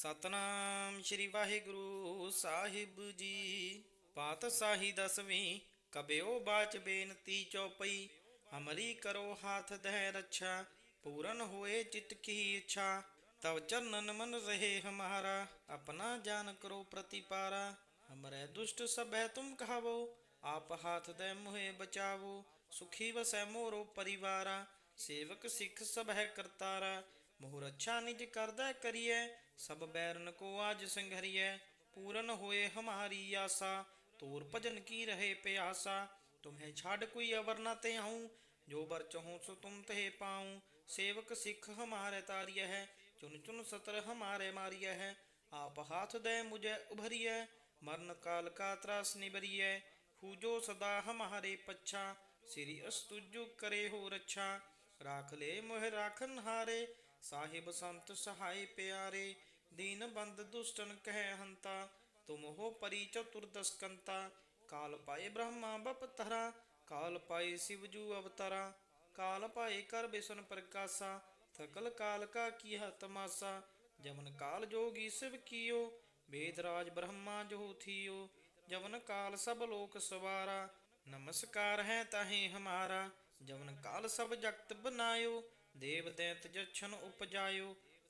ਸਤਨਾਮ ਸ੍ਰੀ ਵਾਹਿਗੁਰੂ ਸਾਹਿਬ ਜੀ। ਪਾਤਸ਼ਾਹੀ ਦਸਵੀਂ, ਕਬਿਓ ਬਾਚ ਬੇਨਤੀ ਚੌਪਈ। ਹਮਰੀ ਕਰੋ ਹਾਥ ਦਹਿ ਰੱਛਾ, ਪੂਰਨ ਹੋਏ ਚਿਤ ਕੀ ਇੱਛਾ। ਤਵ ਚਰਨਨ ਮਨ ਰਹੇ ਹਮਾਰਾ, ਆਪਣਾ ਜਾਨ ਕਰੋ ਪ੍ਰਤੀਪਾਰਾ। ਹਮਰੇ ਦੁਸ਼ਟ ਸਭੈ ਤੁਮ ਕਹਾਵੋ, ਆਪ ਹਾਥ ਦੇ ਮੁਹੇ ਬਚਾਵੋ। ਸੁਖੀ ਵਸੈ ਮੋਰੋ ਪਰਿਵਾਰਾ, ਸੇਵਕ ਸਿੱਖ ਸਭ ਹੈ ਕਰਤਾਰਾ। ਮੋਹ ਰੱਛਾ ਨਿਜ ਕਰਦਾ ਕਰੀਐ ਸਭ ਬੈਰਨ ਕੋ ਆਜ ਸੰਘਰੀਐ, ਪੂਰਨ ਹੋਏ ਹਮਾਰੀ ਆਸਾ। ਤੋਰ ਭਜਨ ਕੀ ਰਹੇ ਪਿਆਸਾ, ਤੁਮਹਿ ਛਾੜ ਕੋਈ ਅਵਰ ਨਾ ਤੇ ਹੂੰ ਜੋ ਬਰ ਚਹੂੰ ਸੋ ਤੁਮ ਤੇ ਪਾਉ। ਸੇਵਕ ਸਿੱਖ ਹਮਾਰੇ ਤਾਰੀਐ ਹੈ ਚੁਨ ਚੁਨ ਸਤਰ ਹਮਾਰੇ ਮਾਰੀਐ। ਹੈ ਆਪ ਹਾਥ ਦੇ ਮੁਝੇ ਉਭਰੀਐ, ਮਰਨ ਕਾਲ ਕਾ ਤਰਾਸ ਨਿਬਰੀਐ ਹੂਜੋ ਸਦਾ ਹਮਾਰੇ ਪੱਛਾ, ਸ੍ਰੀ ਅਸਤੁਜੁ ਕਰੇ ਹੋ ਰੱਛਾ। ਰਾਖ ਲੈ ਮੋਹ ਰਾਖਨ ਹਾਰੇ ਸਾਹਿਬ ਸੰਤ ਸਹਾਈ ਪਿਆਰੇ। ਦੀਨ ਬੰਦ ਦੁਸ਼ਟਨ ਕਹਿ ਹੰਤਾ, ਤੁਮ ਹੋ ਪਰੀ ਚਤੁਰਦਸਕੰਤਾ ਕਾਲ ਪਾਏ ਬ੍ਰਹਮਾ ਬਪਤਰਾ ਕਾਲ ਪਾਏ ਸਿਵਜੂ ਅਵਤਾਰਾ। ਕਾਲ ਪਾਏ ਕਰ ਬਿਸ਼ਨ ਪ੍ਰਕਾਸ਼ਾ ਸਕਲ ਕਾਲ ਕਾ ਕੀਹ ਤਮਾਸਾ। ਜਮਨ ਕਾਲ ਜੋਗੀ ਸਿਵ ਕੀਓ, ਵੇਦ ਰਾਜ ਬ੍ਰਹਮਾ ਜੋ ਥੀਓ। ਜਵਨ ਕਾਲ ਸਭ ਲੋਕ ਸਵਾਰਾ, ਨਮਸਕਾਰ ਹੈ ਤਾਹੇ ਹਮਾਰਾ। ਜਵਨ ਕਾਲ ਸਭ ਜਗਤ ਬਨਾਇਓ, ਦੇਵ ਦੈਤ ਜਛਨ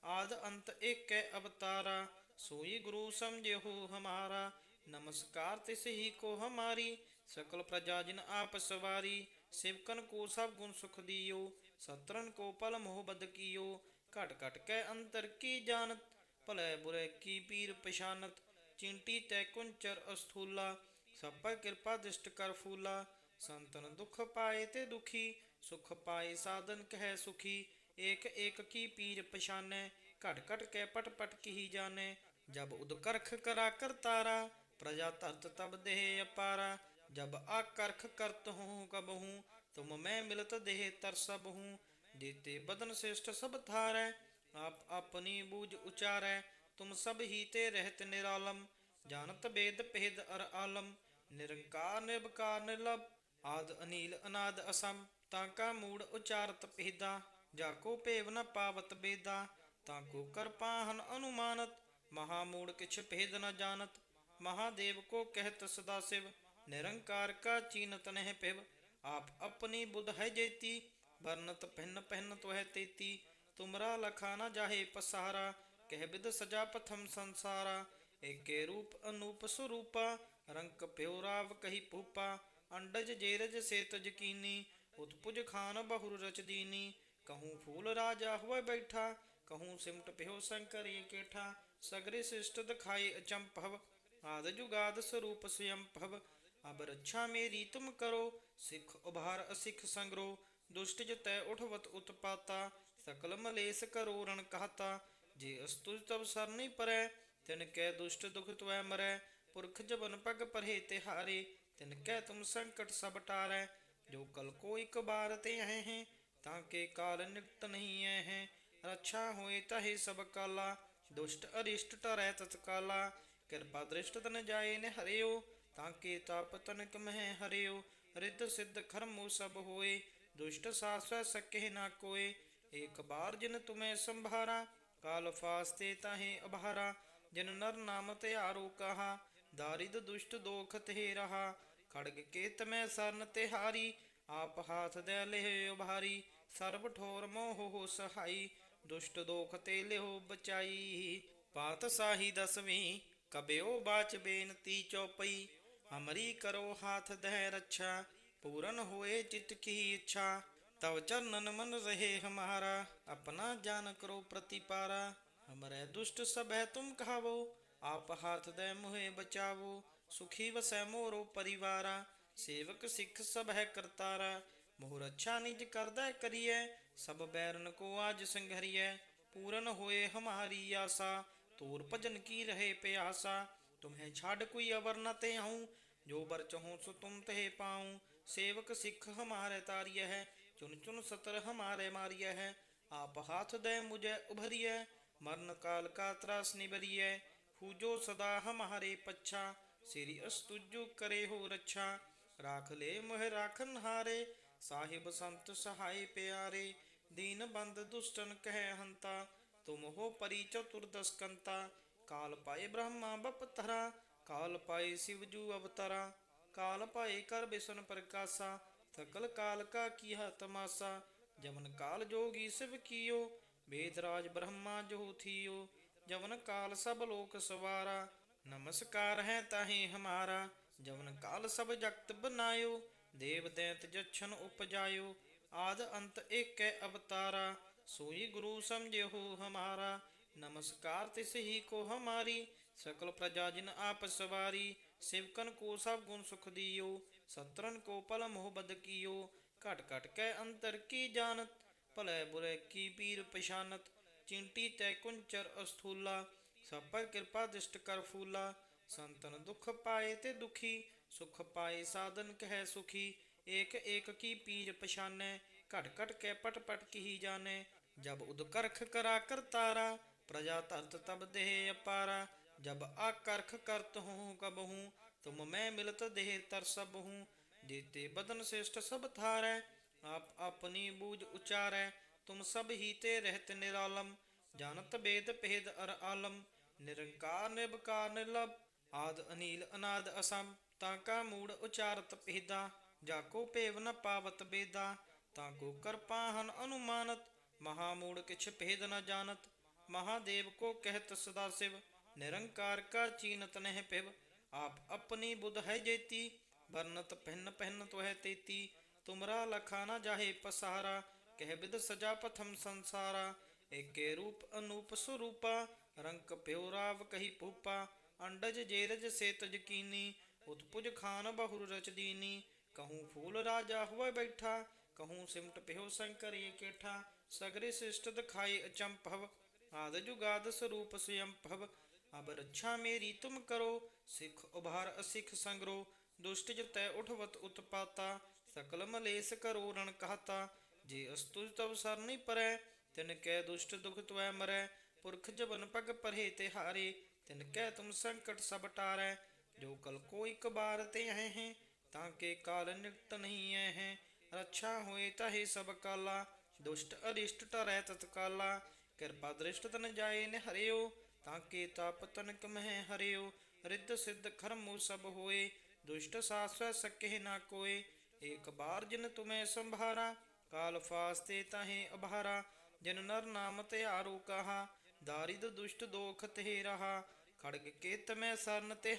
ਆਦ ਅੰਤ ਏਕੈ ਅਵਤਾਰਾ, ਸੋਈ ਗੁਰੂ ਸਮਝਿਓ ਹਮਾਰਾ। ਨਮਸਕਾਰ ਤਿਸ ਹੀ ਕੋ ਹਮਾਰੀ, ਸਕਲ ਪ੍ਰਜਾ ਜਿਨ ਆਪ ਸਵਾਰੀ। ਸਿਵਕਨ ਕੋ ਸਭ ਗੁਣ ਸੁਖ ਦਿਓ ਸਤਰਨ ਕੋ ਪਲ ਮੋਹ ਬਦ ਕੀਓ। ਘਟ ਘਟ ਕੇ ਅੰਤਰ ਕੀ ਜਾਣਤ, ਭਲੇ ਬੁਰੇ ਕੀ ਪੀਰ ਪਛਾਨਤ। ਚਿੰਟੀ ਤੈ ਕੁੰਚਰ ਅਸਥੂਲਾ, ਸਭ ਪਰ ਕਿਰਪਾ ਦਿਸ਼ਟ ਕਰ ਫੂਲਾ। ਸੰਤਨ ਦੁਖ ਪਾਏ ਤੇ ਦੁਖੀ, ਸੁਖ ਪਾਏ ਸਾਧਨ ਕਹਿ ਸੁਖੀ। ਏਕ ਏਕ ਕੀ ਪੀਰ ਪਛਾਨੈ ਘਟ ਘਟ ਕੇ ਪਟ ਪਟ ਕੀ ਜਾਣੈ। ਜਬ ਉਦ ਕਰਖ ਕਰਾ ਕਰਤਾਰਾ ਪ੍ਰਜਾ ਧਰਤ ਤਬ ਦੇਹ ਅਪਾਰਾ। ਜਬ ਆਕਰਖ ਕਰਤ ਹੂੰ ਕਬਹੂ, ਤੁਮ ਮੈਂ ਮਿਲਤ ਦੇਹ ਤਰਸਬ ਹੂੰ ਦੇਤੇ ਬਦਨ ਸ੍ਰੇਸ਼ਟ ਸਭ ਥਾਰੈ ਆਪ ਆਪਣੀ ਬੂਝ ਉਚਾਰੈ। ਤੁਮ ਸਭ ਹੀ ਤੇ ਰਹਿਤ ਨਿਰਾਲਮ, ਜਾਣਤ ਬੇਦ ਭੇਦ ਅਰ ਆਲਮ। ਨਿਰੰਕਾਰ ਨਿਰਭਕਾਰ ਨਿਰਲਭ, ਆਦ ਅਨੀਲ ਅਨਾਦ ਅਸਮ। ਤਾਂ ਕਾ ਮੂੜ ਉਚਾਰਤ ਭੇਦਾ। ਜਾ ਕੋ ਭੇਵ ਨ ਪਾਵਤ ਬੇਦਾ, ਤਾਂ ਕੋ ਕਰਪਾਹਨ ਅਨੁਮਾਨਤ ਮਹਾ ਮੂੜ ਕਿਛ ਭੇਦ ਨ ਜਾਣਤ। ਮਹਾਦੇਵ ਕੋ ਕਹਿਤ ਸਦਾ ਸਿਵ, ਨਿਰੰਕਾਰ ਕਾ ਚੀਨਤ ਨਹਿ ਪਿਵ ਆਪ ਆਪਣੀ ਬੁੱਧ ਹੈ ਜੇਤੀ, ਵਰਨਤ ਪਹਿਨ ਪਹਿਨ ਤੋਹਿ ਤੇਤੀ। ਤੁਮਰਾ ਲਖਾ ਨ ਜਾਹੇ ਪਸਾਰਾ, ਕਹਿ ਬਿਦ ਸਜਾ ਪਥਮ ਸੰਸਾਰਾ। ਏਕੇ ਰੂਪ ਅਨੂਪ ਸਰੂਪਾ, ਰੰਕ ਪਿਉ ਰਾਵ ਕਹੀ ਪੂਪਾ ਅੰਡਜ ਜੇਰਜ ਸੇਤ ਜਕੀਨੀ ਉਤਪੁਜ ਖਾਨ ਬਹੁਰ ਰਚਦੀਨੀ। ਦੀਨੀ ਕਹੂੰ ਫੂਲ ਰਾਜਾ ਹੋਏ ਬੈਠਾ ਕਹੂੰ ਸਿਮਟ ਪਿਓ ਸੰਕਰ ਏਕੇਠਾ ਸਗਰੇ ਸਿਸ਼ਟ ਦਿਖਾਏ ਅਚੰਭਵ ਆਦ ਜੁਗਾਦ ਸਰੂਪ ਸਯੰਭਵ ਅਬ ਰੱਛਾ ਮੇਰੀ ਤੁਮ ਕਰੋ ਸਿੱਖ ਉਭਾਰ ਅਸਿੱਖ ਸੰਗਰੋ ਦੁਸ਼ਟ ਜਤੈ ਉਠਵਤ ਉਤਪਾਤਾ ਸਕਲ ਮਲੇਸ ਕਰੋ ਰਣ ਕਹਤਾ ਜੇ ਅਸਤੁਜ ਤਬ ਸਰ ਨਹੀਂ ਪਰੈ ਤਿਨ ਕੈ ਦੁਸ਼ਟ ਦੁਖ ਤਵੈ ਮਰੈ ਪੁਰਖ ਜਬਨ ਪਗ ਪਰਹੇ ਤੇ ਹਾਰੇ ਤਿਨ ਕੈ ਤੁਮ ਸੰਕਟ ਸਭ ਟਾਰੈ ਜੋ ਕਲ ਕੋ ਇਕ ਬਾਰ ਤੇ ਹੈ ਤਾਂ ਕੇ ਕਾਲ ਨਿਕਟ ਨਹੀਂ ਐ ਹੈ ਰੱਛਾ ਹੋਏ ਤਹੇ ਸਭ ਕਾਲਾ। ਦੁਸ਼ਟ ਅਰਿਸ਼ਟ ਟਰੈ ਤਤਕਾਲਾ ਕਿਰਪਾ ਦ੍ਰਿਸ਼ਟ ਤਨ ਜਾਏ ਨੇ ਹਰਿਓ। ਤਾਂ ਕੇ ਤਾਪ ਤਨਕ ਮਹਿ ਹਰਿਓ। ਰਿੱਧ ਸਿੱਧ ਖਰਮੋ ਸਭ ਹੋਏ। ਦੁਸ਼ਟ ਸਾਸਵੈ ਸਕੇ ਨਾ ਕੋਏ। ਏਕ ਬਾਰ ਜਿਨ ਤੁਮੇ ਸੰਭਾਰਾ। ਕਾਲ ਫਾਸਤੇ ਤਾਹੇ ਅਭਾਰਾ। ਜਿਨ ਨਰ ਨਾਮ ਧਿਆਰੋ ਕਹਾ। ਦਾਰਿਦ ਦੁਸ਼ਟ ਦੋਖ ਤੇ ਰਹਾ। ਖੜਗ ਕੇ ਤਮੈ ਸਰਨ ਤੇ ਹਾਰੀ ਆਪ ਹਾਥ ਦੇ ਲਿਹ ਉਭਾਰੀ, ਸਰਬ ਠੋਰ ਮੋਹ ਹੋ ਸਹਾਈ, ਦੁਸ਼ਟ ਦੋਖ ਤੇ ਲਿਓ ਬਚਾਈ। ਪਾਤ ਸਾਹੀ ਦਸਵੀਂ ਕਬਿਓ ਬਾਚ ਬੇਨਤੀ ਚੌਪਈ। ਹਮਰੀ ਕਰੋ ਹਾਥ ਦਹਿ ਰੱਛਾ, ਪੂਰਨ ਹੋਏ ਚਿਤ ਕੀ ਇੱਛਾ। ਤਵ ਚਰਨਨ ਮਨ ਰਹੇ ਹਮਾਰਾ, ਆਪਣਾ ਜਾਨ ਕਰੋ ਪ੍ਰਤੀਪਾਰਾ। ਹਮਰੇ ਦੁਸ਼ਟ ਸਭ ਹੈ ਤੁਮ ਕਹਾਵੋ, ਆਪ ਹਾਥ ਦੇ ਮੁਹੇ ਬਚਾਵੋ। ਸੁਖੀ ਵਸੈ ਮੋਰੋ ਪਰਿਵਾਰਾ। ਸੇਵਕ ਸਿੱਖ ਸਭ ਹੈ ਕਰਤਾਰਾ ਮੋਹ ਰੱਛਾ ਨਿਜ ਕਰਦਾ ਕਰੀਐ, ਸਭ ਬੈਰਨ ਕੋ ਆਜ ਸੰਘਰੀਐ, ਪੂਰਨ ਹੋਏ ਹਮਾਰੀ ਆਸਾ, ਤੋਰ ਭਜਨ ਕੀ ਰਹੇ ਪਿਆਸਾ, ਤੁਮਹਿ ਛਾੜ ਕੋਈ ਅਵਰ ਨ ਤੇ ਹੂੰ ਜੋ ਬਰ ਚਹੂੰ ਸੋ ਤੁਮ ਤੇ ਪਾਉ, ਸੇਵਕ ਸਿੱਖ ਹਮਾਰੇ ਤਾਰੀਐ ਹੈ, ਚੁਨ ਚੁਨ ਸਤਰ ਹਮਾਰੇ ਮਾਰੀਐ ਹੈ, ਆਪ ਹਾਥ ਦੇ ਮੁਝੇ ਉਭਰੀਐ, ਮਰਨ ਕਾਲ ਕਾ ਤਰਾਸ ਨਿਬਰੀਐ ਹੂਜੋ ਸਦਾ ਹਮਾਰੇ ਪੱਛਾ, ਸ੍ਰੀ ਅਸਤੁਜੁ ਕਰੇ ਹੋ ਰੱਛਾ ਰਾਖ ਲੈ ਮੋਹ ਰਾਖਨ ਹਾਰੇ, ਸਾਹਿਬ ਸੰਤ ਸਹਾਈ ਪਿਆਰੇ, ਦੀਨ ਬੰਦ ਦੁਸ਼ਟਨ ਕਹਿ ਹੰਤਾ, ਤੁਮ ਹੋ ਪਰੀ ਚਤੁਰਦਸ ਕਾਲ ਪਾਏ ਬ੍ਰਹਮਾ ਬਪਤਰਾ, ਕਾਲ ਪਾਏ ਸਿਵ ਅਵਤਾਰਾ, ਕਾਲ ਪਾਏ ਕਰ ਬਿਸ਼ਨ ਪ੍ਰਕਾਸ਼ਾ ਸਕਲ ਕਾਲ ਕਾ ਕੀਹਾ ਤਮਾਸਾ, ਜਮਨ ਕਾਲ ਜੋਗੀ ਸਿਵ ਕੀਓ, ਵੇਦ ਰਾਜ ਬ੍ਰਹਮਾ ਜੋ ਥੀਓ, ਜਵਨ ਕਾਲ ਸਭ ਲੋਕ ਸਵਾਰਾ, ਨਮਸਕਾਰ ਹੈ ਤਾਹੇ ਹਮਾਰਾ ਜਵਨ ਕਾਲ ਸਭ ਜਗਤ ਬਨਾਇਓ, ਦੇਵ ਦੈਤ ਜਛਨ ਉਪਜਾਇਓ, ਆਦ ਅੰਤ ਏਕੈ ਅਵਤਾਰਾ, ਸੋਈ ਗੁਰੂ ਸਮਝਿਓ ਹਮਾਰਾ, ਨਮਸਕਾਰ ਤਿਸ ਹੀ ਕੋ ਹਮਾਰੀ, ਸਕਲ ਪ੍ਰਜਾ ਜਿਨ ਆਪ ਸਵਾਰੀ ਸਿਵਕਨ ਕੋ ਸਭ ਗੁਣ ਸੁਖ ਦਿਓ ਸਤਰਨ ਕੋ ਪਲ ਮੋਹ ਬਦ ਕੀਓ, ਘਟ ਘਟ ਕੈ ਅੰਤਰ ਕੀ ਜਾਣਤ, ਭਲੇ ਬੁਰੇ ਕੀ ਪੀਰ ਪਛਾਨਤ, ਚਿੰਟੀ ਤੈ ਕੁੰਚਰ ਅਸਥੂਲਾ, ਸਭ ਪਰ ਕਿਰਪਾ ਦਿਸ਼ਟ ਕਰ ਫੂਲਾ ਸੰਤਨ ਦੁਖ ਪਾਏ ਤੇ ਦੁਖੀ, ਸੁਖ ਪਾਏ ਸਾਧਨ ਕਹਿ ਸੁਖੀ। ਏਕ ਏਕ ਕੀ ਪੀਰ ਪਛਾਨੈ, ਘਟ ਘਟ ਕੇ ਪਟ ਪਟ ਕੀ ਜਾਣੈ। ਜਬ ਉਦ ਕਰਖ ਕਰਾ ਕਰਤਾਰਾ ਪ੍ਰਜਾ ਧਰਤ ਤਬ ਦੇਹ ਅਪਾਰਾ। ਜਬ ਆਕਰਖ ਕਰਤ ਹੂੰ ਕਬਹੂ ਤੁਮ ਮੈਂ ਮਿਲਤ ਦੇਹ ਤਰ ਸਭ ਹੂੰ। ਜੀਤੇ ਬਦਨ ਸ੍ਰੇਸ਼ਟ ਸਭ ਥਾਰੈ ਆਪ ਆਪਣੀ ਬੂਝ ਉਚਾਰੈ। ਤੁਮ ਸਭ ਹੀ ਤੇ ਰਹਿਤ ਨਿਰਾਲਮ, ਜਾਣਤ ਬੇਦ ਭੇਦ ਅਰ ਆਲਮ। ਨਿਰੰਕਾਰ ਨਿਰਭਕਾਰ ਨਿਰਲਭ ਆਦ ਅਨੀਲ ਅਨਾਦ ਅਸਮ, ਤਾਂ ਕਾ ਮੂੜ ਉਚਾਰਤ ਭੇਦਾ ਜਾ ਕੋ ਭੇਵ ਨ ਪਾਵਤ ਬੇਦਾ, ਤਾਂ ਕੋ ਕਰਪਾਹਨ ਅਨੁਮਾਨਤ, ਮਹਾ ਮੂੜ ਕਿਛ ਭੇਦ ਨ ਜਾਣਤ, ਮਹਾਦੇਵ ਕੋ ਕਹਿਤ ਸਦਾ ਸਿਵ, ਨਿਰੰਕਾਰ ਕਾ ਚੀਨਤ ਨਹਿ ਪਿਵ ਆਪ ਆਪਣੀ ਬੁੱਧ ਹੈ ਜੇਤੀ, ਵਰਨਤ ਪਹਿਨ ਪਹਿਨ ਤੋਹਿ ਤੇਤੀ, ਤੁਮਰਾ ਲਖਾ ਨ ਜਾਹੇ ਪਸਾਰਾ, ਕਹਿ ਬਿਦ ਸਜਾ ਪਥਮ ਸੰਸਾਰਾ, ਏਕੇ ਰੂਪ ਅਨੂਪ ਸਰੂਪਾ, ਰੰਕ ਪਿਉ ਰਾਵ ਕਹੀ ਭੂਪਾ ਅੰਡਜ ਜੇਰਜ ਸੇਤਜ ਕੀਨੀ ਉਤਪੁਜ ਖਾਨ ਬਹੁਰ ਰਚ ਕਹੂੰ ਫੂਲ ਰਾਜਾ ਹੋਇ ਬੈਠਾ, ਕਹੂੰ ਸਿਮਟ ਪਿਓ ਸ਼ੰਕਰ ਏਕੇਠਾ ਸਗਰੇ ਸਿਸ਼ਟ ਦਿਖਾਏ ਅਚੰਭਵ, ਆਦ ਜੁਗਾਦ ਸਰੂਪ ਸਯੰਭਵ, ਅਬ ਰੱਛਾ ਮੇਰੀ ਤੁਮ ਕਰੋ, ਸਿੱਖ ਉਭਾਰ ਅਸਿਖ ਸੰਗਰੋ, ਦੁਸ਼ਟ ਜਤੈ ਉਠਵਤ ਉਤਪਾਤਾ ਸਕਲ ਮਲੇਸ ਕਰੋ ਰਣ ਕਹਤਾ, ਜੇ ਅਸਤੁਜ ਤਵ ਸਰਨੀ ਪਰੈ, ਤਿਨ ਕੈ ਦੁਸ਼ਟ ਦੁਖ ਤਵੈ ਮਰੈ, ਪੁਰਖ ਜਵਨ ਪਗ ਪਰਹੇ ਤੇ ਹਾਰੇ ਤਿਨ ਕੈ ਤੁਮ ਸੰਕਟ ਸਭ ਟਾਰੈ, ਜੋ ਕਲ ਕੋ ਇਕ ਬਾਰ ਤੇ ਹੈ ਹੈ, ਤਾਂ ਕੇ ਕਾਲ ਨਿਕਟ ਨਹੀਂ ਹੈ ਹੈ। ਰੱਛਾ ਹੋਏ ਤਾਹੇ ਸਭ ਕਾਲਾ, ਦੁਸ਼ਟ ਅਰਿਸ਼ਟ ਟਰੈ ਤਤਕਾਲਾ। ਕਿਰਪਾ ਦ੍ਰਿਸ਼ਟ ਤਨ ਜਾਏ ਨੇ ਹਰਿਓ, ਤਾਂ ਕੇ ਤਪ ਤਨਕ ਮਹਿ ਹਰਿਓ। ਰਿੱਧ ਸਿੱਧ ਖਰਮੁ ਸਭ ਹੋਏ, ਦੁਸ਼ਟ ਸਾਸਵੈ ਸਕਹਿ ਨਾ ਕੋਏ। ਏਕ ਬਾਰ ਜਿਨ ਤੁਮੈ ਸੰਭਾਰਾ, ਕਾਲ ਫਾਸਤੇ ਤਾਹੇ ਅਭਾਰਾ। ਜਿਨ ਨਰ ਨਾਮ ਧਿਆਰੋ ਕਹਾ, ਦਾਰਿਦ ਦੁਸ਼ਟ ਦੋਖ ਤੇ ਖੜਗ ਕੇ ਤਮੈ ਸਰਨ ਤੇ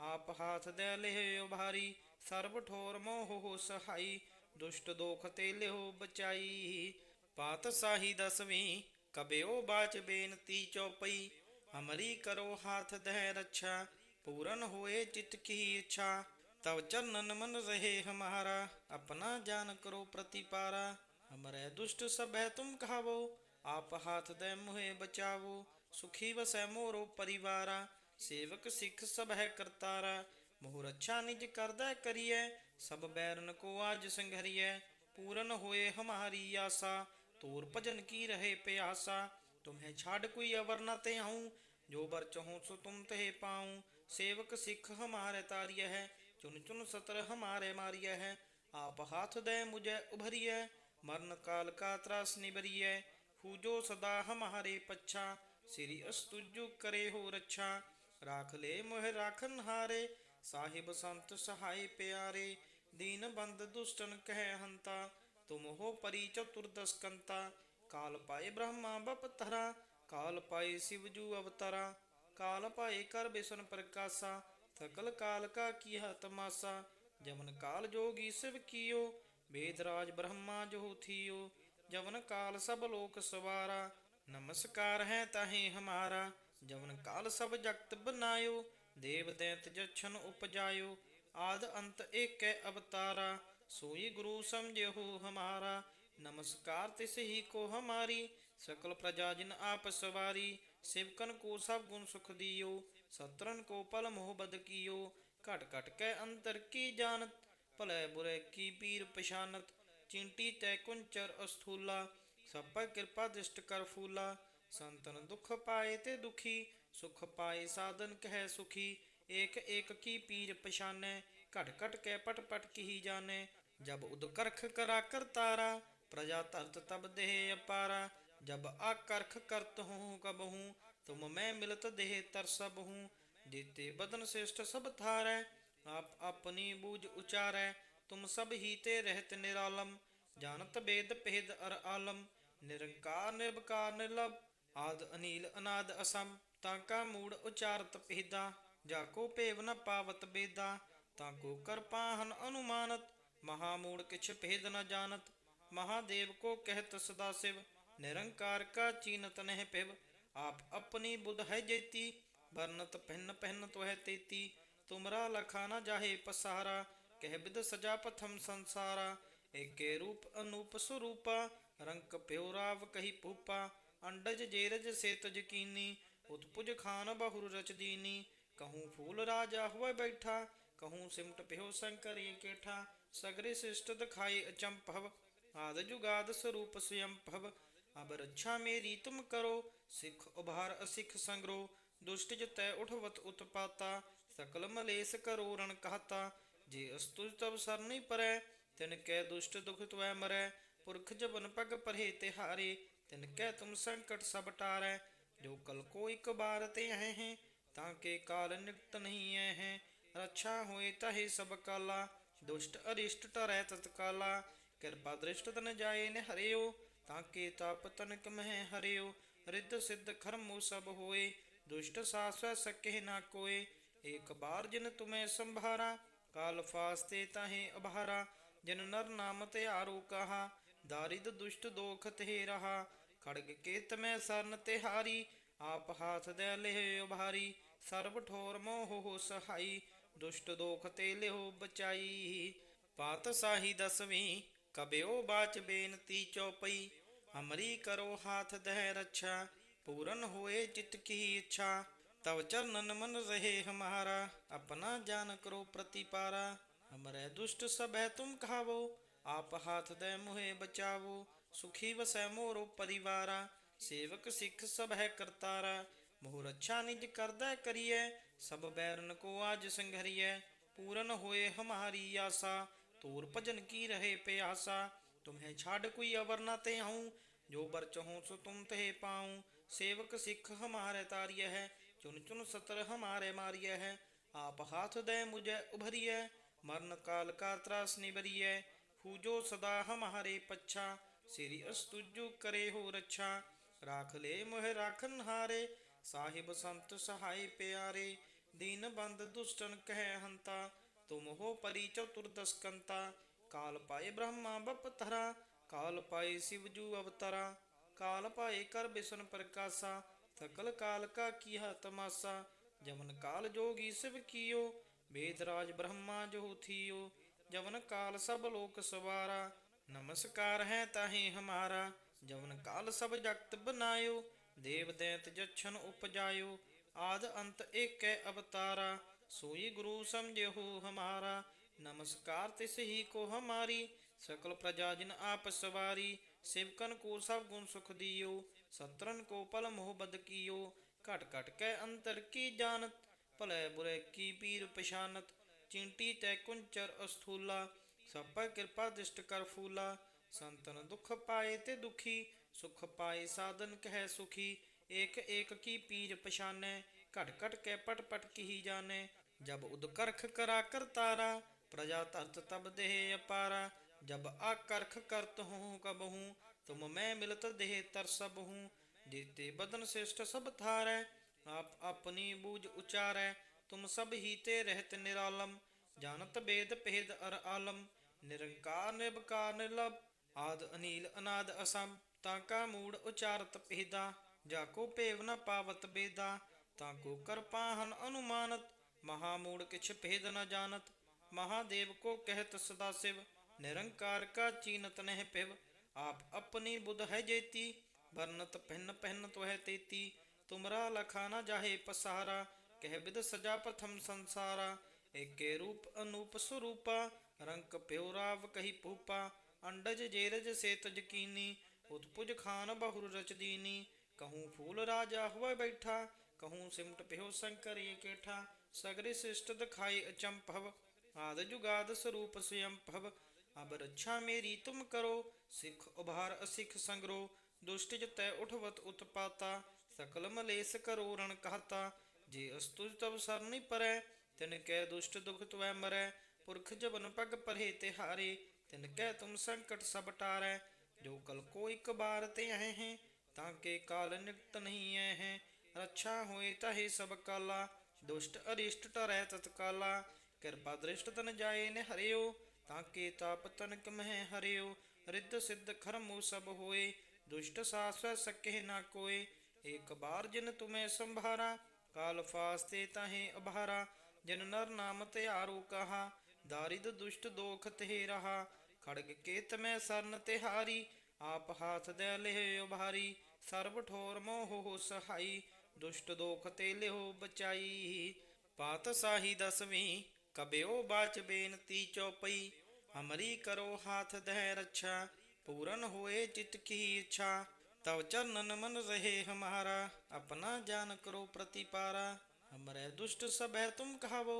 ਆਪ ਹਾਥ ਦੇ ਲਿਹ ਉਭਾਰੀ, ਸਰਬ ਠੋਰ ਮੋਹ ਹੋ ਸਹਾਈ, ਦੁਸ਼ਟ ਦੋਖ ਤੇ ਲਿਓ ਬਚਾਈ। ਪਾਤ ਸਾਹੀ ਦਸਵੀਂ ਕਬਿਓ ਬਾਚ ਬੇਨਤੀ ਚੌਪਈ ਹਮਰੀ ਕਰੋ ਹਾਥ ਦਹਿ ਰੱਛਾ, ਪੂਰਨ ਹੋਏ ਚਿਤ ਕੀ ਇੱਛਾ। ਤਵ ਚਰਨਨ ਮਨ ਰਹੇ ਹਮਾਰਾ, ਆਪਣਾ ਜਾਨ ਕਰੋ ਪ੍ਰਤੀਪਾਰਾ। ਹਮਰੇ ਦੁਸ਼ਟ ਸਭੈ ਤੁਮ ਕਹਾਵੋ ਆਪ ਹਾਥ ਦੇ ਮੁਹੇ ਬਚਾਵੋ। ਸੁਖੀ ਵਸੈ ਮੋਰੋ ਪਰਿਵਾਰਾ, ਸੇਵਕ ਸਿੱਖ ਸਭ ਹੈ ਕਰਤਾਰਾ। ਮੋਹ ਰੱਛਾ ਨਿਜ ਕਰਦਾ ਕਰੀਐ, ਸਭ ਬੈਰਨ ਕੋ ਆਜ ਸੰਘਰੀਐ। ਪੂਰਨ ਹੋਏ ਹਮਾਰੀ ਆਸਾ, ਤੂਰ ਭਜਨ ਕੀ ਰਹੇ ਪਿਆਸਾ। ਤੁਮਹਿ ਛਾੜ ਕੋਈ ਅਵਰ ਨ ਤੇ ਆਉ, ਜੋ ਬਰ ਚਹੂੰ ਸੋ ਤੁਮ ਤੇ ਪਾਉ। ਸੇਵਕ ਸਿੱਖ ਹਮਾਰੇ ਤਾਰੀਐ ਹੈ, ਚੁਨ ਚੁਨ ਸਤਰ ਹਮਾਰੇ ਮਾਰੀਐ ਹੈ। ਆਪ ਹਾਥ ਦੇ ਮੁਝੇ ਉਭਰੀਐ, ਮਰਨ ਕਾਲ ਕਾ ਤਰਾਸ ਨਿਬਰੀਐ ਫੂਜੋ ਸਦਾ ਹਮਾਰੇ ਪੱਛਾ ਸ੍ਰੀ ਅਸਤੁਜੁ ਕਰੇ ਹੋ ਰੱਛਾ, ਰਾਖ ਲੈ ਮੋਹ ਰਾਖਨ ਹਾਰੇ, ਸਾਹਿਬ ਸੰਤ ਸਹਾਈ ਪਿਆਰੇ, ਦੀਨ ਬੰਦ ਦੁਸ਼ਟਨ ਕਹਿ ਹੰਤਾ, ਤੁਮ ਹੋ ਪਰੀ ਚਤੁਰਦਸ ਕੰਤਾ ਕਾਲ ਪਾਏ ਬ੍ਰਹਮਾ ਬਪਤਰਾ ਕਾਲ ਪਾਏ ਸਿਵਜੂ ਅਵਤਾਰਾ, ਕਾਲ ਪਾਏ ਕਰ ਬਿਸ਼ਨ ਪ੍ਰਕਾਸ਼ਾ ਸਕਲ ਕਾਲ ਕਾ ਕੀਹਾ ਤਮਾਸਾ ਜਮਨ ਕਾਲ ਜੋਗੀ ਸਿਵ ਕੀਓ, ਵੇਦ ਰਾਜ ਬ੍ਰਹਮਾ ਜੋ ਥੀਓ, ਜਵਨ ਕਾਲ ਸਭ ਲੋਕ ਸਵਾਰਾ ਨਮਸਕਾਰ ਹੈ ਤਾਹੇ ਹਮਾਰਾ, ਜਵਨ ਕਾਲ ਸਭ ਜਗਤ ਬਨਾਇਓ, ਦੇਵ ਦੈਤ ਜਛਨ ਉਪਜਾਇਓ, ਆਦ ਅੰਤ ਏਕੈ ਅਵਤਾਰਾ, ਸੋਈ ਗੁਰੂ ਸਮਝਿਓ ਹਮਾਰਾ, ਨਮਸਕਾਰ ਤਿਸ ਹੀ ਕੋ ਹਮਾਰੀ, ਸਕਲ ਪ੍ਰਜਾ ਜਿਨ ਆਪ ਸਵਾਰੀ ਸਿਵਕਨ ਕੋ ਸਭ ਗੁਣ ਸੁਖ ਦਿਓ ਸਤਰਨ ਕੋ ਪਲ ਮੋਹ ਬਦ ਕੀਓ, ਘਟ ਘਟ ਕੈ ਅੰਤਰ ਕੀ ਜਾਣਤ, ਭਲੇ ਬੁਰੇ ਕੀ ਪੀਰ ਪਛਾਨਤ, ਚਿੰਟੀ ਤੈ ਕੁੰਚਰ ਅਸਥੂਲਾ ਸਭ ਕਿਰਪਾ ਦ੍ਰਿਸ਼ਟ ਕਰ ਫੂਲਾ, ਸੰਤਨ ਦੁਖ ਪਾਏ ਤੇ ਦੁਖੀ, ਸੁਖ ਪਾਏ ਸਾਧਨ ਕਹੈ ਸੁਖੀ, ਏਕ ਏਕ ਕੀ ਪੀਰ ਪਛਾਨੈ, ਘਟ ਘਟ ਕੇ ਪਟ ਪਟ ਕੀਹੀ ਜਾਣੈ, ਜਬ ਉਦਕਰਖ ਕਰਾ ਕਰਤਾਰਾ ਪ੍ਰਜਾ ਤਰਤ ਤਬ ਦੇਹ ਅਪਾਰਾ, ਜਬ ਆਕਰਖ ਕਰਤ ਹੂੰ ਕਬਹੂੰ ਤੁਮ ਮੈਂ ਮਿਲਤ ਦੇਹ ਤਰਸਬ ਹੂੰ ਦਿੱਤੇ ਬਦਨ ਸਿਸ਼ਟ ਸਭ ਥਾਰੈ ਆਪ ਆਪਣੀ ਬੂਝ ਉਚਾਰੈ, ਤੁਮ ਸਭ ਹੀ ਤੇ ਰਹਿਤ ਨਿਰਾਲਮ, ਜਾਣਤ ਬੇਦ ਭੇਦ ਅਰ ਆਲਮ ਨਿਰੰਕਾਰ ਨਿਰਭਕਾਰ ਨਿਰਲਭ, ਆਦ ਅਨੀਲ ਅਨਾਦ ਅਸਮ, ਤਾਂ ਕਾ ਮੂੜ ਉਚਾਰਤ ਪਹਿਦਾ ਜਾ ਕੋ ਭੇਵ ਨ ਪਾਵਤ ਬੇਦਾ, ਤਾਂ ਕੋ ਕਰਪਾਹਨ ਅਨੁਮਾਨਤ, ਮਹਾ ਮੂੜ ਕਿਛ ਭੇਦ ਨ ਜਾਣਤ ਮਹਾਦੇਵ ਕੋ ਕਹਿਤ ਸਦਾ ਸਿਵ, ਨਿਰੰਕਾਰ ਕਾ ਚੀਨਤ ਨਹਿ ਪਿਵ ਆਪ ਆਪਣੀ ਬੁੱਧ ਹੈ ਜੇਤੀ, ਵਰਨਤ ਪਹਿਨ ਪਹਿਨ ਤੋ ਹੈ ਤੇਤੀ, ਤੁਮਰਾ ਲਖਾ ਨ ਜਾਹੇ ਪਸਾਰਾ, ਕਹਿ ਬਿਦ ਸਜਾ ਪਥਮ ਸੰਸਾਰਾ, ਏਕੇ ਰੂਪ ਅਨੂਪ ਸੁਰੂਪਾ ਰੰਕ ਪਿਓ ਕਹੀ ਪੂਪਾ, ਅੰਡਜ ਜੇਰਜ ਸੇਤ ਜਕੀਨੀ, ਉਤਪੁਜ ਖਾਨ ਬਹੁਰ ਰਚਦੀਨੀ, ਕਹੂੰ ਫੂਲ ਰਾਜਾ ਹੋਏ ਬੈਠਾ, ਕਹੂੰ ਸਿਮਟ ਪਿਓ ਸੰਕਰੀ ਕੇਠਾ, ਸਗਰੇ ਸਿਸ਼ਟ ਦਿਖਾਏ ਅਚੰਭਵ, ਆਦ ਜੁਗਾਦ ਸਰੂਪ ਸੁਯੰਭਵ ਅਬ ਰੱਛਾ ਮੇਰੀ ਤੁਮ ਕਰੋ, ਸਿੱਖ ਉਭਾਰ ਅਸਿੱਖ ਸੰਗਰੋ, ਦੁਸ਼ਟ ਜਤੈ ਉਠਵਤ ਉਤਪਾਤਾ, ਸਕਲ ਮਲੇਸ ਕਰੋ ਰਣ ਕਹਤਾ, ਜੇ ਅਸਤੁਜ ਤਬ ਸਰਨੀ ਪਰੈ, ਤਿਨ ਕੈ ਦੁਸ਼ਟ ਦੁਖ ਤੁਐ ਮਰੈ ਪੁਰਖ ਜਬਨ ਪਗ ਪਰਹੇ ਤੇ ਹਾਰੇ, ਤਿਨ ਕਹਿ ਤੁਮ ਸੰਕਟ ਸਭ ਟਾਰੈ, ਜੋ ਕਲ ਕੋ ਇਕ ਬਾਰ ਤੇ ਆਏ ਹੈ, ਤਾਂ ਕੇ ਕਾਲ ਨਿਕਟ ਨਹੀਂ ਆਏ ਹੈ ਰੱਛਾ ਹੋਏ ਤਹੇ ਸਭ ਕਾਲਾ, ਦੁਸ਼ਟ ਅਰਿਸ਼ਟ ਟਰੈ ਤਤਕਾਲਾ ਕਿਰਪਾ ਦ੍ਰਿਸ਼ਟ ਤਨ ਜਾਏ ਨੇ ਹਰਿਓ, ਤਾਂ ਕੇ ਤਾਪ ਤਨਕ ਮਹਿ ਹਰਿਓ। ਰਿੱਧ ਸਿੱਧ ਖਰਮੋ ਸਭ ਹੋਏ, ਦੁਸ਼ਟ ਸਾਸਵੈ ਸਕਹਿ ਨਾ ਕੋਏ। ਏਕ ਬਾਰ ਜਿਨ ਤੁਮੈ ਸੰਭਾਰਾ, ਕਾਲ ਫਾਸਤੇ ਤਾਹੇ ਅਭਾਰਾ। ਜਿਨ ਨਰ ਨਾਮ ਤੇ ਆਰੂ ਕਹਾ ਦਾਰਿਦ ਦੁਸ਼ਟ ਦੋਖ ਤੇ ਰਹਾ ਖੜਗ ਕੇ ਤਮੈ ਸਰਨ ਤਿਹਾਰੀ ਆਪ ਹਾਥ ਦੇ ਲਿਹ ਉਭਾਰੀ ਸਰਬ ਠੋਰ ਮੋਹ ਹੋ ਸਹਾਈ ਦੁਸ਼ਟ ਦੋਖ ਤੇ ਲਿਓ ਬਚਾਈ ਪਾਤ ਸਾਹੀ ਦਸਵੀਂ ਕਬਿਓ ਬਾਚ ਬੇਨਤੀ ਚੌਪਈ ਹਮਰੀ ਕਰੋ ਹਾਥ ਦਹਿ ਰੱਛਾ ਪੂਰਨ ਹੋਏ ਚਿਤ ਕੀ ਇੱਛਾ ਤਵ ਚਰਨਨ ਮਨ ਰਹੇ ਹਮਾਰਾ ਆਪਣਾ ਜਾਨ ਕਰੋ ਪ੍ਰਤੀਪਾਰਾ ਹਮਰੇ ਦੁਸ਼ਟ ਸਭ ਹੈ ਤੁਮ ਕਹਾਵੋ ਆਪ ਹਾਥ ਦੇ ਮੁਹੇ ਬਚਾਵੋ, ਸੁਖੀ ਵਸੈ ਮੋਰੋ ਪਰਿਵਾਰਾ, ਸੇਵਕ ਸਿੱਖ ਸਭ ਹੈ ਕਰਤਾਰਾ ਮੋਹ ਰੱਛਾ ਨਿਜ ਕਰਦਾ ਕਰੀਐ, ਸਭ ਬੈਰਨ ਕੋ ਆਜ ਸੰਘਰੀਐ, ਪੂਰਨ ਹੋਏ ਹਮਾਰੀ ਆਸਾ, ਤੋਰ ਭਜਨ ਕੀ ਰਹੇ ਪਿਆਸਾ, ਤੁਮਹੇ ਛਾੜ ਕੋਈ ਅਵਰ ਨਾ ਤੇ ਹਉ ਜੋ ਬਰਚ ਹਉ ਸੋ ਤੁਮ ਤੇ ਪਾਉ, ਸੇਵਕ ਸਿੱਖ ਹਮਾਰੇ ਤਾਰੀਐ ਹੈ ਚੁਨ ਚੁਨ ਸਤਰ ਹਮਾਰੇ ਮਾਰੀਐ ਹੈ, ਆਪ ਹਾਥ ਦੇ ਮੁਝੇ ਉਭਰੀਐ, ਮਰਨ ਕਾਲ ਕਾ ਤਰਾਸ ਨਿਵਰੀਐ ਪੂਜੋ ਸਦਾ ਹਮਾਰੇ ਪੱਛਾ, ਸ੍ਰੀ ਅਸਤੁਜੂ ਕਰੇ ਹੋ ਰੱਛਾ। ਰਾਖ ਲੈ ਮੋਹਿ ਰਾਖਨ ਹਾਰੇ, ਸਾਹਿਬ ਸੰਤ ਸਹਾਈ ਪਿਆਰੇ। ਦੀਨ ਬੰਦ ਦੁਸ਼ਟਨ ਕਹਿ ਹੰਤਾ, ਤੁਮ ਹੋ ਪਰੀ ਚਤੁਰਦਸ਼ਕੰਤਾ ਕਾਲ ਪਾਏ ਬ੍ਰਹਮਾ ਬਪਤਰਾ ਕਾਲ ਪਾਏ ਸਿਵਜੂ ਅਵਤਾਰਾ। ਕਾਲ ਪਾਏ ਕਰ ਬਿਸ਼ਨ ਪ੍ਰਕਾਸ਼ਾ ਸਕਲ ਕਾਲ ਕਾ ਕੀਹਾ ਤਮਾਸਾ। ਜਮਨ ਕਾਲ ਜੋਗੀ ਸਿਵ ਕੀਓ, ਵੇਦ ਰਾਜ ਬ੍ਰਹਮਾ ਜੋ ਥੀਓ। ਜਵਨ ਕਾਲ ਸਭ ਲੋਕ ਸਵਾਰਾ, ਨਮਸਕਾਰ ਹੈ ਤਾਹੇ ਹਮਾਰਾ। ਜਵਨ ਕਾਲ ਸਭ ਜਗਤ ਬਨਾਇਓ, ਦੇਵ ਦੈਤ ਜਛਨ ਉਪਜਾਇਓ, ਆਦ ਅੰਤ ਏਕੈ ਅਵਤਾਰਾ। ਸੋਈ ਗੁਰੂ ਸਮਝਿਓ ਹਮਾਰਾ, ਨਮਸਕਾਰ ਤਿਸ ਹੀ ਕੋ ਹਮਾਰੀ। ਸਕਲ ਪ੍ਰਜਾ ਜਿਨ ਆਪ ਸਵਾਰੀ, ਸਿਵਕਨ ਕੋ ਸਭ ਗੁਣ ਸੁਖ ਦਿਓ ਸੰਤਰਨ ਕੋ ਪਲ ਮੋਹ ਬਦ ਕੀਓ। ਘਟ ਘਟ ਕੈ ਅੰਤਰ ਕੀ ਜਾਣਤ, ਭਲੇ ਬੁਰੇ ਕੀ ਪੀਰ ਪਛਾਨਤ ਚਿੰਟੀ ਤੈਕੁੰਚਰ ਅਸਥੂਲਾ, ਸਭ ਪਰ ਕਿਰਪਾ ਦਿਸ਼ਟ ਕਰ ਫੂਲਾ। ਸੰਤਨ ਦੁਖ ਪਾਏ ਤੇ ਦੁਖੀ, ਸੁਖ ਪਾਏ ਸਾਧਨ ਕਹੈ ਸੁਖੀ। ਏਕ ਏਕ ਕੀ ਪੀਰ ਪਛਾਨੈ, ਘਟ ਘਟ ਕੇ ਪਟ ਪਟ ਕੀ ਜਾਣੈ। ਜਬ ਉਦਕਰਖ ਕਰਾ ਕਰ ਤਾਰਾ, ਪ੍ਰਜਾ ਤਰਤ ਤਬ ਦੇਹ ਅਪਾਰਾ। ਜਬ ਆਕਰਖ ਕਰਤ ਹੂੰ ਕਬਹੂੰ, ਤੁਮ ਮੈਂ ਮਿਲਤ ਦੇਹ ਤਰ ਸਭ ਹੂੰ ਬਦਨ ਸਿਸ਼ਟ ਸਭ ਥਾਰੈ ਆਪ ਆਪਣੀ ਬੂਝ ਉਚਾਰੈ। थारै आप अपनी बूझ उचारै तुम सब ही ते रहत निरालम जानत वेद भेद अर आलम निरंकार निर्विकार निर्लभ आद अनील अनाद असम ताका मूड उचारत भेदा जाको पेव न पावत बेदा ताको कर पाहन अनुमानत महामूड किछ भेद न जानत महादेव को कहत सदा शिव निरंकार का चीनत नह पिब आप अपनी बुध है जेती वर्णत पहन पहन तो है तेती तुमरा लखा न जाहे पसारा ਕਹਿ ਬਿਦ ਸਜਾ ਪ੍ਰਥਮ ਸੰਸਾਰਾ, ਏਕੇ ਰੂਪ ਅਨੂਪ ਸਰੂਪਾ, ਰੰਕ ਪਿਉ ਰਾਵ ਕਹੀ ਪੂਪਾ ਅੰਡਜ ਜੇਰਜ ਸੇ ਤਜਕੀਨੀ ਉਤਪੁਜ ਖਾਨ ਬਹੁਰ ਰਚਦੀਨੀ, ਕਹੂੰ ਫੂਲ ਰਾਜਾ ਹੋਵੇ ਬੈਠਾ, ਕਹੂੰ ਸਿਮਟ ਪਿਓ ਸੰਕਰ ਏਕੇਠਾ, ਸਗਰੇ ਸਿਸ਼ਟ ਦਿਖਾਈ ਅਚੰਭਵ, ਆਦ ਜੁਗਾਦ ਸਰੂਪ ਸੁਯੰਭਵ, ਅਬ ਰੱਛਾ ਮੇਰੀ ਤੁਮ ਕਰੋ, ਸਿੱਖ ਉਭਾਰ ਅਸਿੱਖ ਸੰਗਰੋ, ਦੁਸ਼ਟ ਜਤੈ ਉਠਵਤ ਉਤਪਾਤਾ ਸਕਲ ਮਲੇਸ ਕਰੋ ਰਣ ਕਹਤਾ ਜੇ ਅਸਤੁਜ ਤਬ ਸਰਨੀ ਪਰੈ, ਤਿਨ ਕੈ ਦੁਸ਼ਟ ਦੁਖ ਤੁਐ ਮਰੈ, ਪੁਰਖ ਜਬਨ ਪਗ ਪਰਹੇ ਤੇ ਹਾਰੇ, ਤਿਨ ਕੈ ਤੁਮ ਸੰਕਟ ਸਭ ਟਾਰੈ, ਜੋ ਕਲ ਕੋ ਇਕ ਬਾਰ ਤੇ ਆਏ ਹੈ, ਤਾਂ ਕੇ ਕਾਲ ਨਿਕਟ ਨਹੀਂ ਐ ਹੈ, ਰੱਛਾ ਹੋਏ ਤਹੇ ਸਭ ਕਾਲਾ, ਦੁਸ਼ਟ ਅਰਿਸ਼ਟ ਟਰੈ ਤਤਕਾਲਾ, ਕਿਰਪਾ ਦ੍ਰਿਸ਼ਟ ਤਨ ਜਾਏ ਨੇ ਹਰਿਓ, ਤਾਂ ਕੇ ਤਾਪ ਤਨਕ ਮਹਿ ਹਰਿਓ, ਰਿੱਧ ਸਿੱਧ ਖਰਮੋ ਸਭ ਹੋਏ, ਦੁਸ਼ਟ ਸਾਸਵੈ ਸਕੇ ਨਾ ਕੋਏ, ਏਕ ਬਾਰ ਜਿਨ ਤੁਮੇ ਸੰਭਾਰਾ ਕਾਲ ਫਾਸਤੇ ਤਾਹੇ ਅਭਾਰਾ, ਜਿਨ ਨਰ ਨਾਮ ਧਿਆਰੋ ਕਹਾ, ਦਾਰਿਦ ਦੁਸ਼ਟ ਦੋਖ ਤੇ ਰਹਾ, ਖੜਗ ਕੇਤ ਮੈਂ ਸਰਨ ਤਿਹਾਰੀ, ਆਪ ਹਾਥ ਦੇ ਲਿਹ ਉਭਾਰੀ, ਸਰਬ ਠੋਰ ਮੋਹ ਹੋ ਸਹਾਈ, ਦੁਸ਼ਟ ਦੋਖ ਤੇ ਲਿਓ ਬਚਾਈ। ਪਾਤ ਸਾਹੀ ਦਸਵੀਂ ਕਬਿਓ ਬਾਚ ਬੇਨਤੀ ਚੌਪਈ ਹਮਰੀ ਕਰੋ ਹਾਥ ਦਹਿ ਰੱਛਾ, ਪੂਰਨ ਹੋਏ ਚਿਤ ਕੀ ਇੱਛਾ ਤਵ ਚਰਨਨ ਮਨ ਰਹੇ ਹਮਾਰਾ ਆਪਣਾ ਜਾਨ ਕਰੋ ਪ੍ਰਤੀਪਾਰਾ ਹਮਰੇ ਦੁਸ਼ਟ ਸਭੈ ਤੁਮ ਕਹਾਵੋ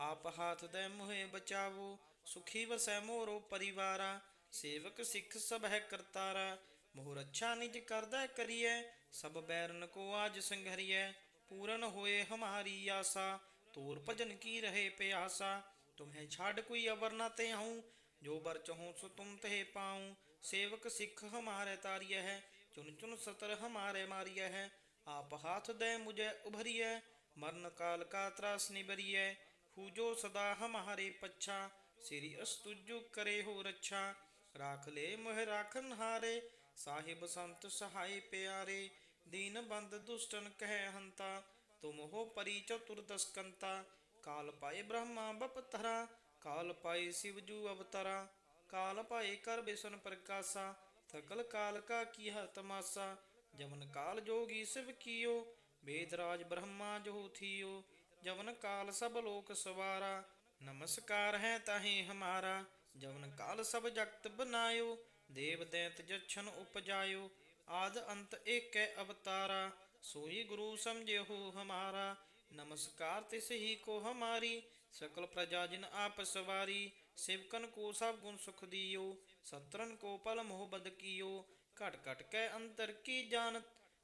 ਆਪ ਹਾਥ ਦੇ ਮੁਹੇ ਬਚਾਵੋ ਸੁਖੀ ਵਸੈ ਮੋਰੋ ਪਰਿਵਾਰਾ ਸੇਵਕ ਸਿੱਖ ਸਭ ਹੈ ਕਰਤਾਰਾ ਮੋਹ ਰੱਛਾ ਨਿਜ ਕਰਦਾ ਕਰੀਐ ਸਭ ਬੈਰਨ ਕੋ ਆਜ ਸੰਘਰੀਐ ਪੂਰਨ ਹੋਏ ਹਮਾਰੀ ਆਸਾ ਤੂਰ ਭਜਨ ਕੀ ਰਹੇ ਪਿਆਸਾ ਤੁਮਹਿ ਛਾੜ ਕੋਈ ਅਵਰ ਨਾ ਤੇ ਹੂੰ ਜੋ ਬਰ ਚਹੂੰ ਸੋ ਤੁਮ ਤੇ ਪਾਉ ਸੇਵਕ ਸਿੱਖ ਹਮਾਰੇ ਤਾਰੀਐ ਹੈ ਚੁਨ ਚੁਨ ਸਤਰ ਹਮਾਰੇ ਮਾਰੀਐ ਹੈ। ਆਪ ਹਾਥ ਦੇ ਮੁਝੇ ਉਭਰੀਐ, ਮਰਨ ਕਾਲ ਕਾ ਤਰਾਸ ਨਿਬਰੀਐ ਹੂਜੋ ਸਦਾ ਹਮਾਰੇ ਪੱਛਾ, ਸ੍ਰੀ ਅਸਤੁਜੁ ਕਰੇ ਹੋ ਰੱਛਾ। ਰਾਖ ਲੈ ਮੋਹ ਰਾਖਨ ਹਾਰੇ, ਸਾਹਿਬ ਸੰਤ ਸਹਾਈ ਪਿਆਰੇ। ਦੀਨ ਬੰਦ ਦੁਸ਼ਟਨ ਕਹਿ ਹੰਤਾ, ਤੁਮ ਹੋ ਪਰੀ ਚਤੁਰਦਸਕੰਤਾ ਕਾਲ ਪਾਏ ਬ੍ਰਹਮਾ ਬਪਤਰਾ ਕਾਲ ਪਾਏ ਸਿਵਜੂ ਅਵਤਰਾ। ਕਾਲ ਪਾਏ ਕਰ ਬਿਸ਼ਨ ਪ੍ਰਕਾਸ਼ਾ ਸਕਲ ਕਾਲ ਕਾ ਕੀਹ ਤਮਾਸਾ, ਜਮਨ ਕਾਲ ਜੋਗੀ ਸਿਵ ਕੀਓ ਵੇਦ ਬ੍ਰਹਮਾ ਜੋ ਥੀਓ, ਜਵਨ ਕਾਲ ਸਭ ਲੋਕ ਸਵਾਰਾ, ਨਮਸਕਾਰ ਹੈ ਤਾਹੇ ਹਮਾਰਾ, ਜਵਨ ਕਾਲ ਸਭ ਜਗਤ ਬਨਾਇਓ, ਦੇਵ ਦੈਤ ਜਛਨ ਉਪਜਾਇਓ, ਆਦ ਅੰਤ ਏਕੈ ਅਵਤਾਰਾ, ਸੋਈ ਗੁਰੂ ਸਮਝਿਓ ਹਮਾਰਾ, ਨਮਸਕਾਰ ਤਿਸ ਹੀ ਕੋ ਹਮਾਰੀ ਸਕਲ ਪ੍ਰਜਾ ਜਿਨ ਆਪ ਸਵਾਰੀ, ਸਿਵਕਨ ਕੋ ਸਭ ਗੁਣ ਸੁਖ ਦਿਓ, ਸਤਰਨ ਕੋ ਪਲ ਮੋਹ ਬਦ ਕੀਓ, ਘਟ ਘਟ ਕੈ ਅੰਤਰ ਕੀ ਜਾਣਤ,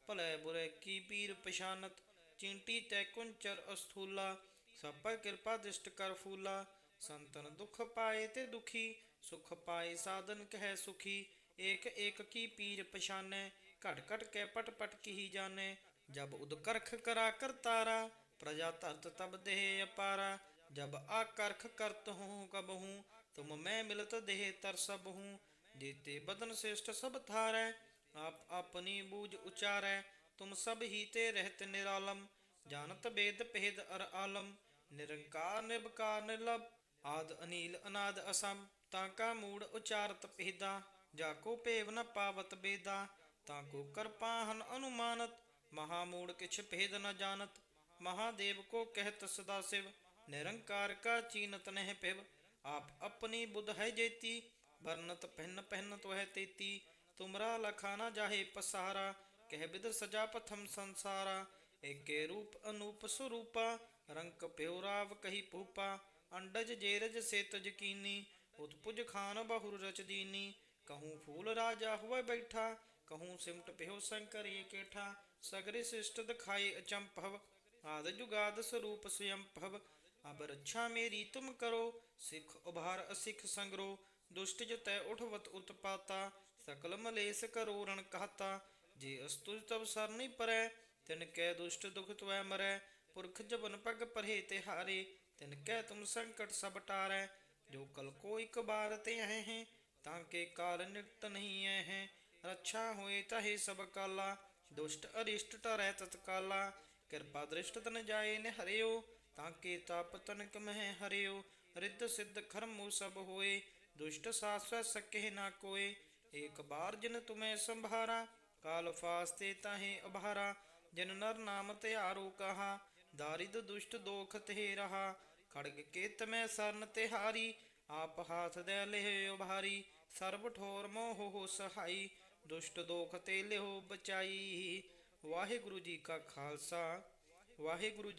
ਭਲੇ ਬੁਰੇ ਕੀ ਪੀਰ ਪਛਾਨਤ, ਚਿੰਟੀ ਤੈ ਕੁੰਚਰ ਅਸਥੂਲਾ ਸਭ ਪਰ ਕਿਰਪਾ ਦ੍ਰਿਸ਼ਟ ਕਰ ਫੂਲਾ, ਸੰਤਨ ਦੁਖ ਪਾਏ ਤੇ ਦੁਖੀ, ਸੁਖ ਪਾਏ ਸਾਧਨ ਕਹਿ ਸੁਖੀ, ਏਕ ਏਕ ਕੀ ਪੀਰ ਪਛਾਨੈ, ਘਟ ਘਟ ਕੇ ਪਟ ਪਟ ਕੀ ਜਾਣੈ, ਜਬ ਉਦ ਕਰਖ ਕਰਾ ਕਰਤਾਰਾ, ਪ੍ਰਜਾ ਧਰਤ ਤਬ ਦੇਹ ਅਪਾਰਾ ਜਬ ਆ ਕਰਖ ਕਰਤ ਹੂੰ ਕਬ ਹੂੰ, ਤੁਮ ਮੈਂ ਮਿਲਤ ਦੇਹ ਤਰ ਸਭ ਹੂੰ। ਜੀਤੇ ਬਦਨ ਸ੍ਰੇਸ਼ਟ ਸਭ ਥਾਰੈ ਆਪ ਆਪਣੀ ਬੂਝ ਉਚਾਰੈ, ਤੁਮ ਸਭ ਹੀ ਤੇ ਰਹਿਤ ਨਿਰਾਲਮ। ਜਾਣਤ ਬੇਦ ਭੇਦ ਅਰ ਆਲਮ, ਨਿਰੰਕਾਰ ਨਿਰਭਕਾਰ ਨਿਰਲਭ, ਆਦ ਅਨੀਲ ਅਨਾਦ ਅਸਮ। ਤਾਂ ਕਾ ਮੂੜ ਉਚਾਰਤ ਭੇਦਾ, ਜਾ ਕੋ ਭੇਵ ਨ ਪਾਵਤ ਬੇਦਾ। ਤਾਂ ਕੋ ਕਰਪਾਹਨ ਅਨੁਮਾਨਤ, ਮਹਾ ਮੂੜ ਕਿਛ ਭੇਦ ਨ ਨਿਰੰਕਾਰ ਕਾ ਚੀਨਤ ਨਹਿ ਪਿਵ, ਆਪ ਆਪਣੀ ਬੁੱਧ ਹੈ ਜੇਤੀ, ਵਰਨਤ ਪਹਿਨ ਪਹਿਨ ਤੋ ਤੇਤੀ, ਤੁਮਰਾ ਲਖਾ ਜਾਹੇ ਪਸਾਰਾ, ਕਹਿ ਬਿਦ ਸਜਾ ਪਥਮ ਸੰਸਾਰਾ, ਏਕੇ ਰੂਪ ਅਨੂਪ ਸਰੂਪਾ, ਰੰਕ ਪਿਉ ਕਹੀ ਪੂਪਾ ਅੰਡਜ ਜੇਰਜ ਸੇਤ ਜਕੀਨੀ ਉਤਪੁਜ ਖਾਨ ਬਹੁਰ ਰਚ ਦੀਨੀ, ਕਹੂੰ ਫੂਲ ਰਾਜਾ ਹੋਏ ਬੈਠਾ, ਕਹੂੰ ਸਿਮਟ ਪਿਓ ਸ਼ੰਕਰ ਏਕੇਠਾ ਸਗਰੇ ਸਿਸ਼ਟ ਦਿਖਾਏ ਅਚੰਭਵ ਆਦ ਜੁਗਾਦ ਸਰੂਪ ਸਯੰਭਵ ਅਬ ਰੱਛਾ ਮੇਰੀ ਤੁਮ ਕਰੋ, ਸਿੱਖ ਉਭਾਰ ਅਸਿੱਖ ਸੰਗਰੋ, ਦੁਸ਼ਟ ਜਤੈ ਉਠਵਤ ਉਤਪਾਤਾ ਸਕਲ ਮਲੇਸ ਕਰੋ ਰਣ ਕਹਤਾ, ਜੇ ਅਸਤੁਜ ਤਬ ਸਰਨੀ ਪਰੈ, ਤਿਨ ਕੈ ਦੁਸ਼ਟ ਦੁਖ ਤੁਐ ਮਰੈ, ਪੁਰਖ ਜਬਨ ਪਗ ਪਰਹੇ ਤੇ ਹਾਰੇ, ਤਿਨ ਕੈ ਤੁਮ ਸੰਕਟ ਸਭ ਟਾਰੈ, ਜੋ ਕਲ ਕੋ ਇਕ ਬਾਰ ਤੇ ਆਏ ਹੈ, ਤਾਂ ਕੇ ਕਾਲ ਨਿਕਟ ਨਹੀਂ ਐ ਹੈ ਰੱਛਾ ਹੋਏ ਤਹੇ ਸਭ ਕਾਲਾ, ਦੁਸ਼ਟ ਅਰਿਸ਼ਟ ਟਰੈ ਤਤਕਾਲਾ, ਕਿਰਪਾ ਦ੍ਰਿਸ਼ਟ ਤਨ ਜਾਏ ਨੇ ਹਰਿਓ ਤਾਂ ਕੇ ਤਪ ਤਨਕ ਮਹਿ ਹਰਿਓ, ਰਿੱਧ ਸਿੱਧ ਖਰਮੋ ਸਭ ਹੋਏ, ਦੁਸ਼ਟ ਸਾਸਵੈ ਸਕੇ ਨਾ ਕੋਏ, ਏਕ ਬਾਰ ਜਿਨ ਤੁਮੇ ਸੰਭਾਰਾ, ਕਾਲ ਫਾਸਤੇ ਤਾਹੇ ਅਭਾਰਾ, ਜਿਨ ਨਰ ਨਾਮ ਧਿਆਰੋ ਕਹਾ, ਦਾਰਿਦ ਦੁਸ਼ਟ ਦੋਖ ਤੇ ਰਹਾ, ਖੜਗ ਕੇਤ ਮੈਂ ਸਰਨ ਤਿਹਾਰੀ ਆਪ ਹਾਥ ਦੇ ਲਿਹ ਉਭਾਰੀ, ਸਰਬ ਠੋਰ ਮੋਹ ਹੋ ਸਹਾਈ, ਦੁਸ਼ਟ ਦੋਖ ਤੇ ਲਿਹੋ ਬਚਾਈ। ਵਾਹਿਗੁਰੂ ਜੀ ਕਾ ਖਾਲਸਾ, ਵਾਹਿਗੁਰੂ ਜੀ